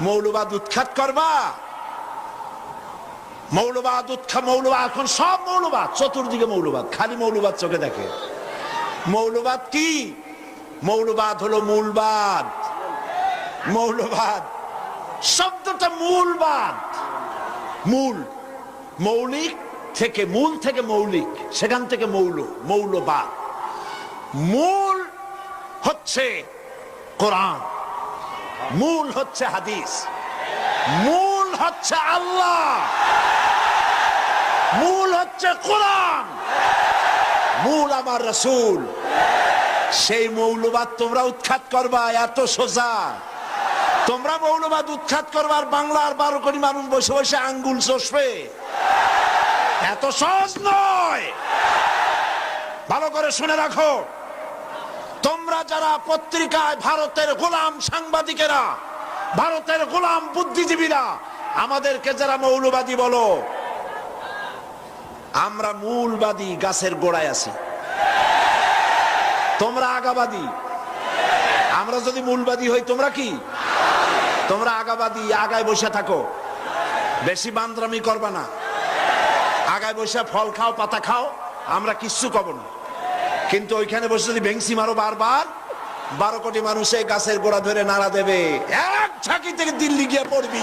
মৌলবাদ উৎখাত করবা। মৌলবাদ উৎখা মৌলবাদ, এখন সব মৌলবাদ, চতুর্দিকে মৌলবাদ, খালি মৌলবাদ চোখে দেখে। মৌলবাদ কি? মৌলবাদ হলো মূলবাদ। মৌলবাদ, শব্দটা মূলবাদ। মূল, মৌলিক থেকে মূল থেকে মৌলিক, সেখান থেকে মৌল, মৌলবাদ। মূল হচ্ছে কোরআন। মূল হচ্ছে হাদিস। মূল হচ্ছে আল্লাহ। মূল হচ্ছে কোরআন। মূল আমার রসুল। সেই মৌলবাদ তোমরা উৎখাত করবা, এত সোজা। তোমরা মৌলবাদ উৎখাত করবার বাংলার বারো কোটি মানুষ বসে বসে আঙ্গুল চষবে। এত সহজ নয়। ভালো করে শুনে রাখো। তোমরা যারা পত্রিকায় ভারতের গোলাম সাংবাদিকেরা, ভারতের গোলাম বুদ্ধিজীবীরা, আমাদেরকে যারা মৌলবাদী বলো, আমরা মূলবাদী গাছের গোড়ায় আছি। তোমরা আগাবাদী। আমরা যদি মূলবাদী হই, তোমরা কি? তোমরা আগাবাদী, আগায় বসে থাকো। বেশি বান্দ্রামি করবা না। আগায় বসে ফল খাও, পাতা খাও, আমরা কিচ্ছু কব না। কিন্তু ওইখানে বসে যদি ভেংসি মারো বারবার, বারো কোটি মানুষ এই গাছের গোড়া ধরে নাড়া দেবে। এক ঝাঁকি থেকে দিল্লি গিয়ে পড়বি।